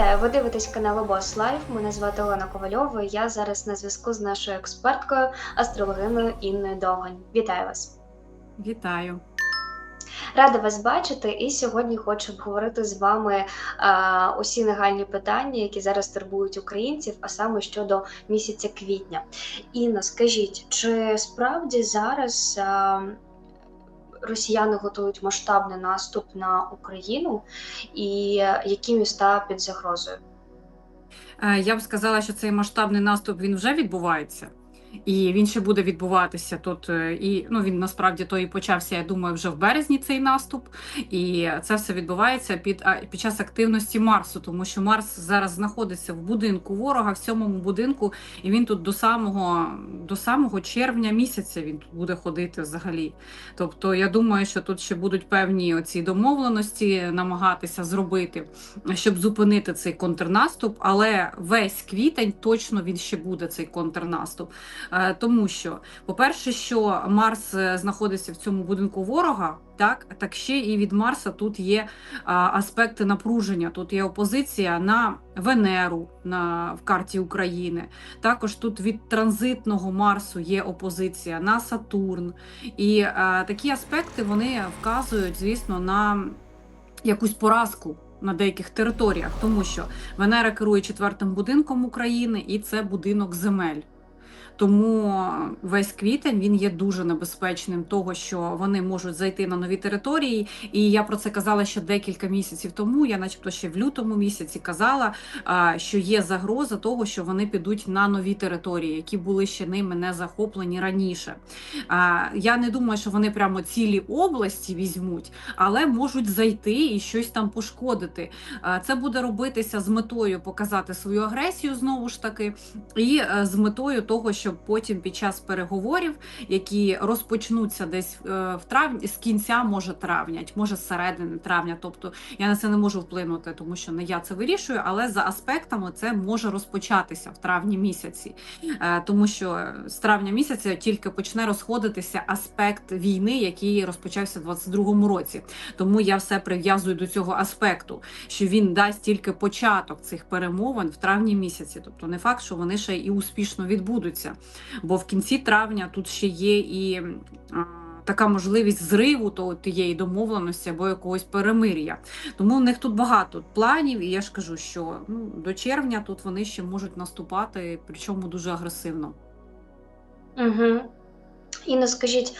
Вітаю, ви дивитесь канал Бос Лайф. Мене звати Олена Ковальова. і Я зараз на зв'язку з нашою експерткою, астрологиною Інною Довгань. Вітаю вас! Вітаю. Рада вас бачити, і сьогодні хочу обговорити з вами а, усі нагальні питання, які зараз турбують українців, а саме щодо місяця квітня. Інна, скажіть, чи справді зараз а, росіяни готують масштабний наступ на Україну, і які міста під загрозою? Е, Я б сказала, що цей масштабний наступ він вже відбувається, і він ще буде відбуватися тут. е, І ну він насправді то і почався. Я думаю, вже в березні цей наступ. І це все відбувається під під час активності Марсу, тому що Марс зараз знаходиться в будинку ворога, в сьомому будинку, і він тут до самого до самого червня місяця він тут буде ходити взагалі. Тобто, я думаю, що тут ще будуть певні оці домовленості намагатися зробити, щоб зупинити цей контрнаступ. Але весь квітень точно він ще буде цей контрнаступ. Е, Тому що, по-перше, що Марс е, знаходиться в цьому будинку ворога. Так, так ще і від Марса тут є аспекти напруження. Тут є опозиція на Венеру на, в карті України. Також тут від транзитного Марсу є опозиція на Сатурн. І такі аспекти вони вказують, звісно, на якусь поразку. На деяких територіях, тому що Венера керує четвертим будинком України, і це будинок земель. Тому весь квітень він є дуже небезпечним, того що вони можуть зайти на нові території. І я про це казала ще декілька місяців тому. Я, начебто, ще в лютому місяці казала, що є загроза того, що вони підуть на нові території, які були ще ними не захоплені раніше. Я не думаю, що вони прямо цілі області візьмуть, але можуть зайти і щось там пошкодити. Це буде робитися з метою показати свою агресію знову ж таки, і е, з метою того, щоб потім під час переговорів, які розпочнуться десь е, в травні, з кінця може травня, може з середини травня. Тобто я на це не можу вплинути, тому що не я це вирішую, але за аспектами це може розпочатися в травні місяці, Е, тому що з травня місяця тільки почне розходитися аспект війни, який розпочався в 22-му році. Тому я все прив'язую до цього аспекту, що він дасть тільки початок цих перемовин в травні місяці. Тобто не факт, що вони ще і успішно відбудуться. Бо в кінці травня тут ще є і така можливість зриву того тієї домовленості або якогось перемир'я. Тому в них тут багато планів, і я ж кажу, що ну, до червня тут вони ще можуть наступати, причому дуже агресивно. Угу. Інна, скажіть,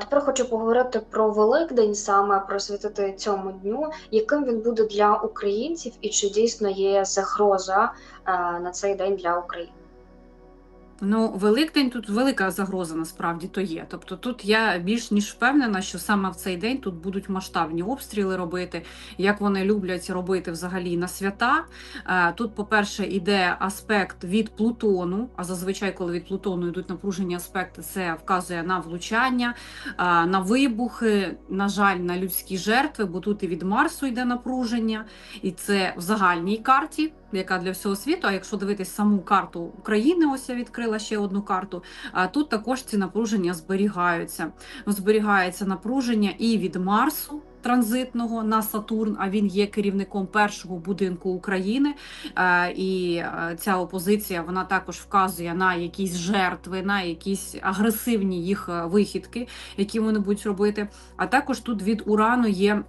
тепер хочу поговорити про Великдень, саме присвятити цьому дню, яким він буде для українців, і чи дійсно є загроза на цей день для України? Ну, Великдень тут велика загроза насправді то є. Тобто тут я більш ніж впевнена, що саме в цей день тут будуть масштабні обстріли робити, як вони люблять робити взагалі на свята. Е, Тут, по-перше, йде аспект від Плутону. А зазвичай, коли від Плутону йдуть напружені аспекти, це вказує на влучання, е, на вибухи, на жаль, на людські жертви, бо тут і від Марсу йде напруження, і це в загальній карті яка для всього світу. А якщо дивитись саму карту України, ось я відкрила ще одну карту. Тут також ці напруження зберігаються. Зберігається напруження і від Марсу. Транзитного на Сатурн, а він є керівником першого будинку України. І е, ця опозиція вона також вказує на якісь жертви, на якісь агресивні їх е, вихідки, які вони будуть робити. А також тут від Урану є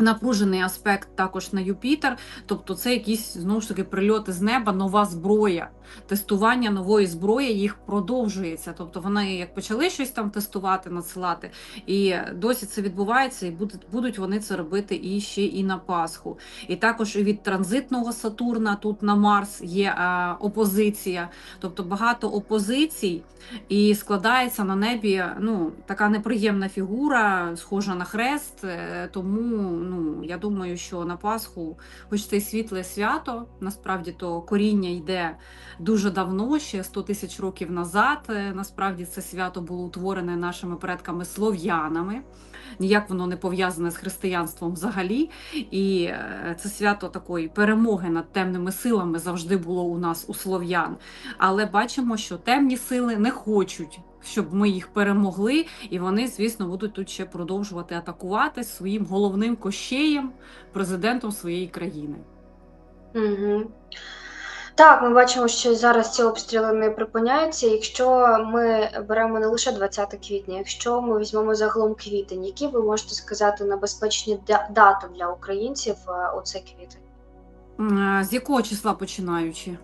Напружений аспект також на Юпітер, тобто це якісь знову ж таки прильоти з неба, нова зброя. Тестування нової зброї їх продовжується. Тобто вони як почали щось там тестувати, надсилати, і досі це відбувається, і будуть вони це робити і ще і на Пасху. І також від транзитного Сатурна тут на Марс є а, опозиція, тобто багато опозицій, і складається на небі ну, така неприємна фігура, схожа на хрест. е, Тому ну, я думаю, що на Пасху, хоч це й світле свято, насправді то коріння йде дуже давно, ще 100 тисяч років назад. Е, Насправді це свято було утворене нашими предками слов'янами. Ніяк воно не пов'язане з християнством взагалі. І е, це свято такої перемоги над темними силами завжди було у нас у слов'ян. Але бачимо, що темні сили не хочуть. Щоб ми їх перемогли, і вони, звісно, будуть тут ще продовжувати атакувати своїм головним кощеєм, президентом своєї країни. Угу. Так, ми бачимо, що зараз ці обстріли не припиняються. Якщо ми беремо не лише 20 квітня, якщо ми візьмемо загалом квітень, які ви можете сказати небезпечні да- дати для українців е, у цей квітень? Е, З якого числа починаючи?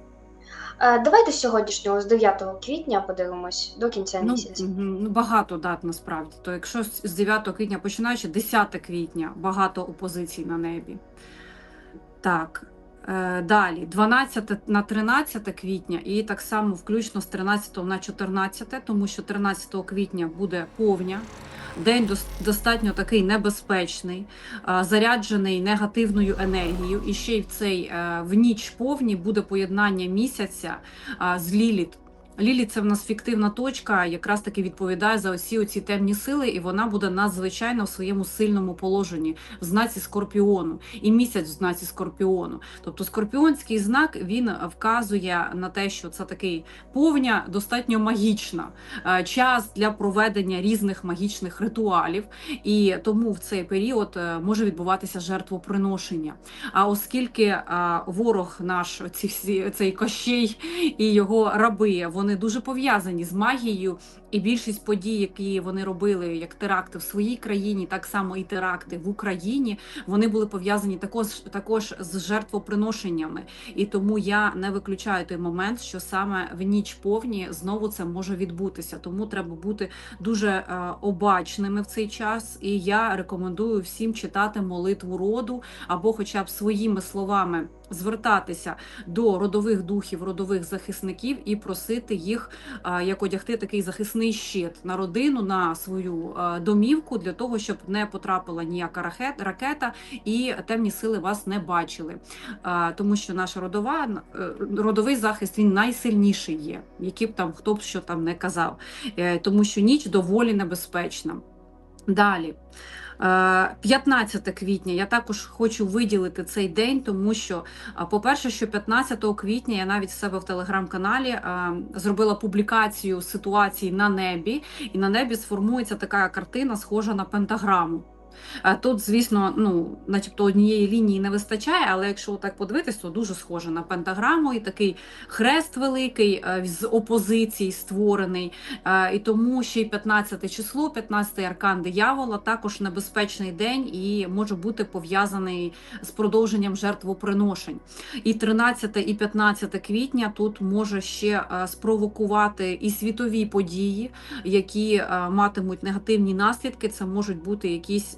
Е, Давайте з сьогоднішнього, з 9 квітня, подивимось до кінця Ну, місяця. ну, багато дат насправді. То якщо з 9 квітня починаючи, 10 квітня багато опозицій на небі. Так. Е, Далі, 12 на 13 квітня, і так само включно з 13 на 14, тому що 13 квітня буде повня. День дос- достатньо такий небезпечний, е, заряджений негативною енергією. І ще й в цей е, в ніч повні буде поєднання місяця з Ліліт. Ліліт це в нас фіктивна точка, якраз таки відповідає за усі оці темні сили, і вона буде надзвичайно в своєму сильному положенні в знаці скорпіону, і місяць в знаці скорпіону. Тобто скорпіонський знак він вказує на те, що це такий повня, достатньо магічна е, час для проведення різних магічних ритуалів, і тому в цей період е, може відбуватися жертвоприношення. А оскільки е, ворог наш, ці цей кощей і його раби, вони дуже пов'язані з магією. І більшість подій, які вони робили, як теракти в своїй країні, так само і теракти в Україні, вони були пов'язані також також з жертвоприношеннями. І тому я не виключаю той момент, що саме в ніч повні знову це може відбутися. Тому треба бути дуже е, обачними в цей час. І я рекомендую всім читати молитву роду або, хоча б своїми словами, звертатися до родових духів, родових захисників і просити їх е, як одягти такий захисний щит на родину, на свою е, домівку для того, щоб не потрапила ніяка ракет- ракета і темні сили вас не бачили. Е, Тому що наша родова е, родовий захист він найсильніший є, який б там хто б що там не казав, тому що ніч доволі небезпечна. Далі. Е, 15 квітня я також хочу виділити цей день, тому що, по-перше, що 15 квітня я навіть в себе в телеграм-каналі е, зробила публікацію ситуації на небі, і на небі сформується така картина, схожа на пентаграму. Е, Тут, звісно, ну, начебто однієї лінії не вистачає, але якщо так подивитись, то дуже схоже на пентаграму і такий хрест великий е, з опозицій створений. Е, І тому ще й 15 число, 15 аркан диявола, також небезпечний день і може бути пов'язаний з продовженням жертвоприношень. І 13 і 15 квітня тут може ще спровокувати і світові події, які матимуть негативні наслідки. Це можуть бути якісь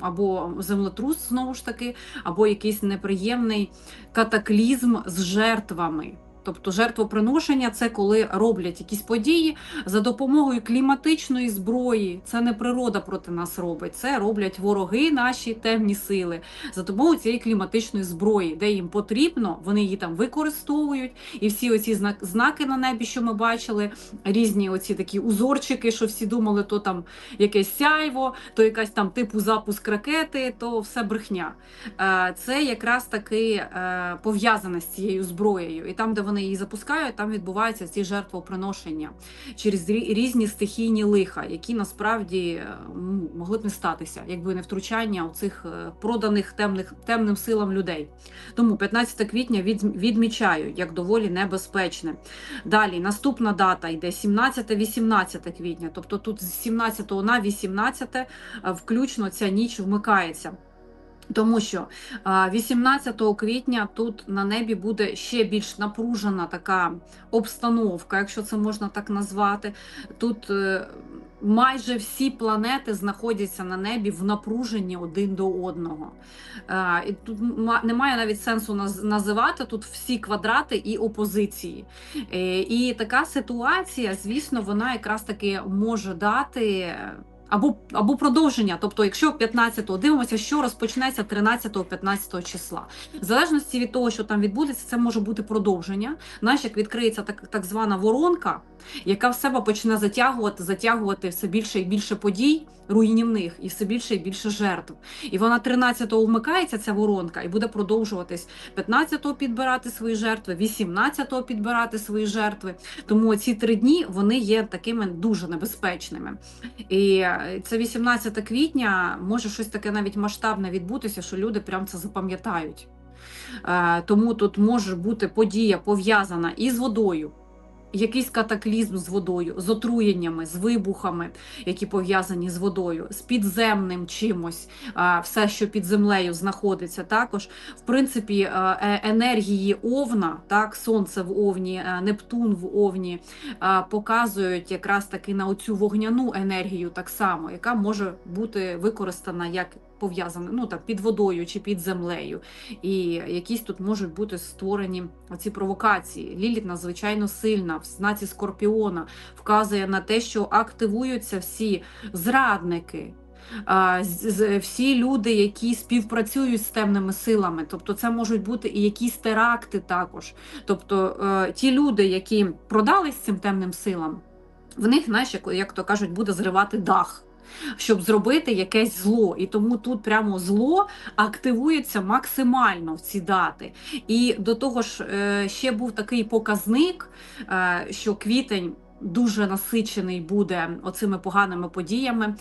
або землетрус, знову ж таки, або якийсь неприємний катаклізм з жертвами. Тобто жертвоприношення це коли роблять якісь події за допомогою кліматичної зброї. Це не природа проти нас робить, це роблять вороги наші темні сили за допомогою цієї кліматичної зброї, де їм потрібно, вони її там використовують. І всі оці знаки на небі, що ми бачили, різні оці такі узорчики, що всі думали, то там якесь сяйво, то якась там типу запуск ракети, то все брехня. Е, Це якраз таки е, пов'язане з цією зброєю. І там, де вони її запускають, там відбуваються ці жертвоприношення через різні стихійні лиха, які насправді е, могли б не статися, якби не втручання цих проданих темних темним силам людей. Тому 15 квітня відмічаю як доволі небезпечне. Далі наступна дата йде 17-18 квітня, тобто тут з 17 на 18 е, включно ця ніч вмикається. Тому що 18 квітня тут на небі буде ще більш напружена така обстановка, якщо це можна так назвати. Тут е, майже всі планети знаходяться на небі в напруженні один до одного. Е, І тут немає навіть сенсу наз- називати тут всі квадрати і опозиції. Е, І така ситуація, звісно, вона якраз таки може дати. Або, або продовження, тобто, якщо 15-го дивимося, що розпочнеться 13-15 числа, в залежності від того, що там відбудеться, це може бути продовження. Знаєш, як відкриється так, так звана воронка, яка в себе почне затягувати, затягувати все більше і більше подій руйнівних, і все більше і більше жертв. І вона 13-го вмикається, ця воронка, і буде продовжуватись 15-го підбирати свої жертви, 18-го підбирати свої жертви. Тому ці три дні вони є такими дуже небезпечними. І це 18 квітня може щось таке навіть масштабне відбутися, що люди прям це запам'ятають. Е, Тому тут може бути подія пов'язана із водою. Якийсь катаклізм з водою, з отруєннями, з вибухами, які пов'язані з водою, з підземним чимось, все, що під землею знаходиться, також. В принципі е, е, енергії Овна, так, Сонце в Овні, е, Нептун в Овні показують якраз таки на оцю вогняну енергію, так само, яка може бути використана як пов'язана ну так під водою чи під землею. І якісь тут можуть бути створені ці провокації. Ліліт надзвичайно сильна в знаці Скорпіона, вказує на те, що активуються всі зрадники. Всі люди, які співпрацюють з темними силами, тобто це можуть бути і якісь теракти також. Тобто е, ті люди, які продались цим темним силам, в них, знаєш, як то кажуть, буде зривати дах, щоб зробити якесь зло. І тому тут прямо зло активується максимально в ці дати. І до того ж, е, ще був такий показник, е, що квітень. Дуже насичений буде оцими поганими подіями.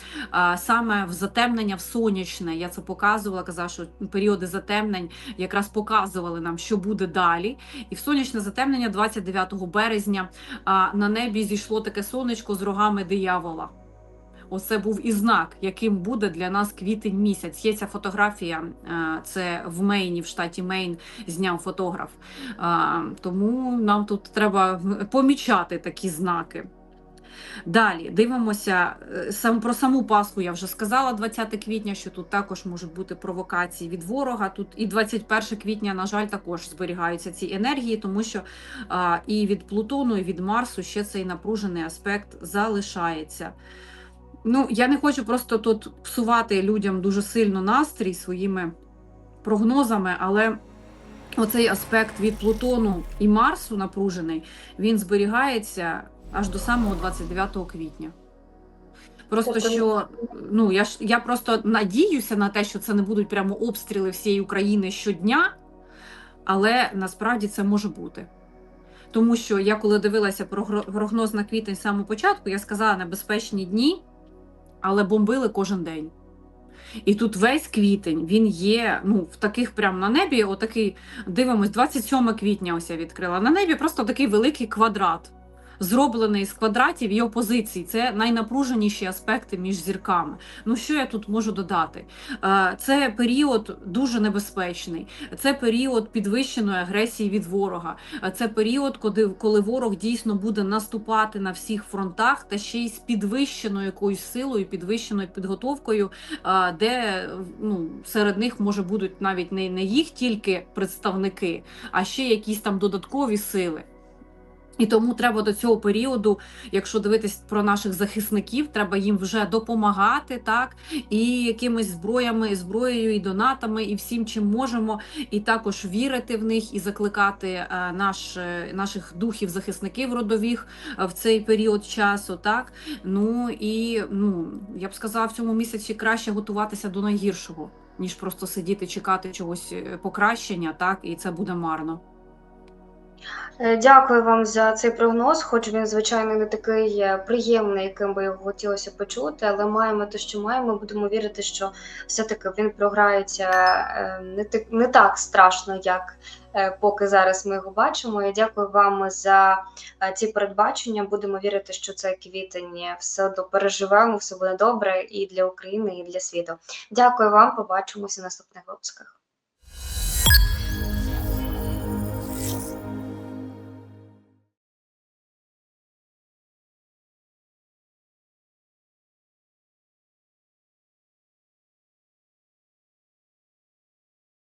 Саме в затемнення в сонячне. Я це показувала. Казала, що періоди затемнень якраз показували нам, що буде далі. І в сонячне затемнення 29 березня на небі зійшло таке сонечко з рогами диявола. Оце був і знак, яким буде для нас квітень місяць. Є ця фотографія, е, це в Мейні, в штаті Мейн, зняв фотограф. Тому нам тут треба помічати такі знаки. Далі дивимося е, сам про саму Пасху. Я вже сказала 20 квітня, що тут також можуть бути провокації від ворога. Тут і 21 квітня, на жаль, також зберігаються ці енергії, тому що а, і від Плутону, і від Марсу ще цей напружений аспект залишається. Ну, я не хочу просто тут псувати людям дуже сильно настрій своїми прогнозами, але оцей аспект від Плутону і Марсу напружений, він зберігається аж до самого 29 квітня. Просто Тобто- що ну я ж я просто надіюся на те, що це не будуть прямо обстріли всієї України щодня, але насправді це може бути. Тому що я коли дивилася прогноз на квітень самого початку, я сказала небезпечні дні, але бомбили кожен день. І тут весь квітень він є ну, в таких прям на небі, отакий, дивимось, 27 квітня ось я відкрила. На небі просто такий великий квадрат, зроблений з квадратів і опозицій. Це найнапруженіші аспекти між зірками. Ну що я тут можу додати? Е, Це період дуже небезпечний, це період підвищеної агресії від ворога. Е, Це період, коли, коли ворог дійсно буде наступати на всіх фронтах, та ще й з підвищеною якоюсь силою, підвищеною підготовкою, де ну, серед них може будуть навіть не, не їх тільки представники, а ще якісь там додаткові сили. І тому треба до цього періоду, якщо дивитись про наших захисників, треба їм вже допомагати, так і якимись зброями, зброєю, і донатами, і всім, чим можемо, і також вірити в них і закликати е, наш, е, наших духів захисників родових е, в цей період часу. Так ну і ну я б сказала, в цьому місяці краще готуватися до найгіршого, ніж просто сидіти, чекати чогось покращення, так і це буде марно. Е, Дякую вам за цей прогноз. Хоч він, звичайно, не такий е, приємний, яким би його хотілося почути, але маємо те, що маємо. Будемо вірити, що все-таки він програється е, не так, не так страшно, як поки зараз ми його бачимо. Я дякую вам за ці передбачення. Будемо вірити, що цей квітень все одно переживемо, все буде добре і для України, і для світу. Дякую вам. Побачимося в наступних випусках.